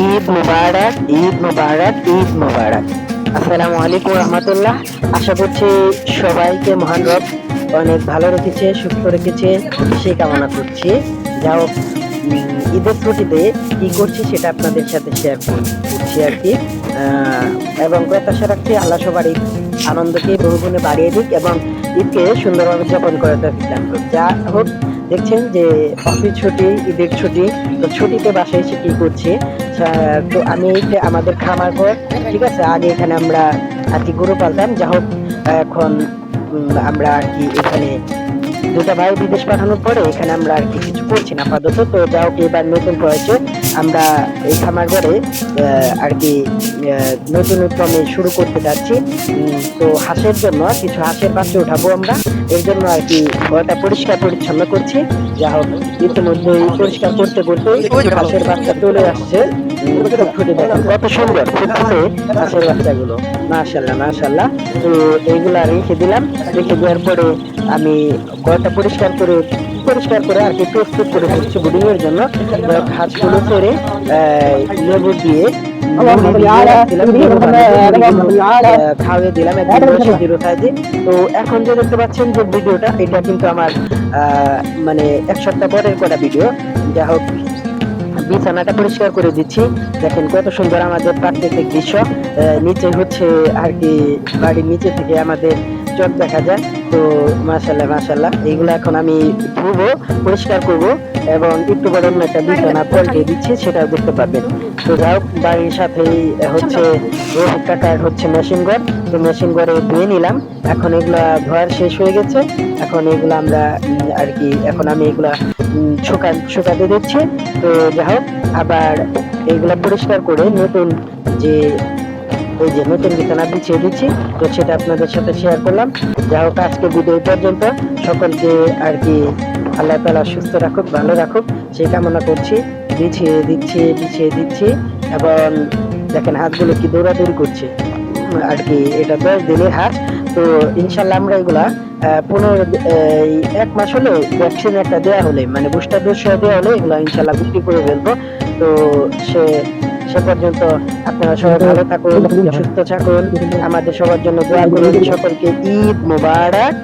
ঈদ মুবারক ঈদ মুবারক ঈদ মুবারক। আসসালামু আলাইকুম রহমতুল্লাহ। আশা করছি সবাইকে মহান রব অনেক ভালো রেখেছে, সুস্থ রেখেছে। সেই কামনা করছি। যা হোক ঈদের ছুটিতে কি করছি সেটা আপনাদের সাথে শেয়ার করছি আর কি। এবং প্রত্যাশা রাখছি আল্লাহ সবার ঈদ আনন্দকে বহুগুণে বাড়িয়ে দিক এবং ঈদকে সুন্দরভাবে যাপন করে করুক। যা হোক, দেখছেন যে অফিস ছুটি, ঈদের ছুটি, তো ছুটিতে বাসায় এসে কি করছি? তো আমি আমাদের খামার ঘর, ঠিক আছে? আগে এখানে আমরা আর কি গরু পালতাম। যা হোক, এখন আমরা আর কি এখানে দুটা ভাই বিদেশ পাঠানোর পরে এখানে আমরা আর কিছু করছি না, আপাতত। তো যা হোক এবার নতুন প্রয়োজন আমরা এই খামার ঘরে আর কি নতুন উদ্যমে শুরু করতে যাচ্ছি। তো হাঁসের জন্য কিছু হাঁসের বাচ্চা উঠাবো আমরা। এর জন্য আর কি ঘরটা পরিষ্কার পরিচ্ছন্ন করছি। যা হোক ইতিমধ্যেই পরিষ্কার করতে করতে হাঁসের বাচ্চা চলে আসছে। কত সুন্দর, ফুটফুটে হাঁসের বাচ্চাগুলো। মাশাল্লাহ মাশাল্লাহ তো এইগুলা রেখে দিলাম। রেখে দেওয়ার পরে আমি ঘরটা পরিষ্কার করে পরিষ্কার করে আর কি প্রস্তুত করে বুডিং এর জন্য। হোক, ছেড়ে লেবু দিয়ে দিলাম, তো এখন যে দেখতে পাচ্ছেন যে ভিডিওটা এটা কিন্তু আমার আহ, মানে এক সপ্তাহ পরের করা ভিডিও যা হোক বিছানাটা পরিষ্কার করে দিচ্ছি। দেখেন কত সুন্দর আমাদের প্রাকৃতিক দৃশ্য। নিচে হচ্ছে আর কি বাড়ির নিচে থেকে আমাদের চোখ দেখা যায়। তো মাশাল্লাহ মাশাল্লাহ এইগুলো এখন আমি ধুবো, পরিষ্কার করব এবং একটু বড় একটা বিছানা পল্টে দিচ্ছি সেটাও দেখতে পাবেন তো হোক, বাড়ির সাথেই হচ্ছে রোহিত কাকার হচ্ছে মেশিন ঘর। তো মেশিন ঘরে ধুয়ে নিলাম। এখন এগুলা ধোয়ার শেষ হয়ে গেছে। এখন এগুলা আমরা আর কি, এখন আমি এগুলা শুকা শুকাতে দিচ্ছি। তো যাই হোক, আবার এগুলা পরিষ্কার করে নতুন যে ওই যে নতুন বিছানা বিছিয়ে দিচ্ছি, তো সেটা আপনাদের সাথে শেয়ার করলাম। যাই হোক, আজকে ভিডিও পর্যন্ত। সকলকে আর কি আল্লাহ তালা সুস্থ রাখুক, ভালো রাখুক। সেই কামনা করছি। বিছিয়ে দিচ্ছি বিছিয়ে দিচ্ছি। এবং দেখেন, হাতগুলো কি দৌড়াদৌড়ি করছে। আর কি, এটা দশ দিনের হাত। তো ইনশাল্লাহ আমরা এগুলা পনেরো এক মাস হলে ভ্যাকসিন একটা দেওয়া হলে মানে বুস্টার ডোজ দেওয়া হলে এগুলো ইনশাল্লাহ বিক্রি করে ফেলব। তো সে সে পর্যন্ত আপনারা সবাই ভালো থাকুন, সুস্থ থাকুন। আমাদের সবার জন্য দোয়া করুন। সকলকে ঈদ মুবারক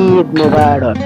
ঈদ মুবারক।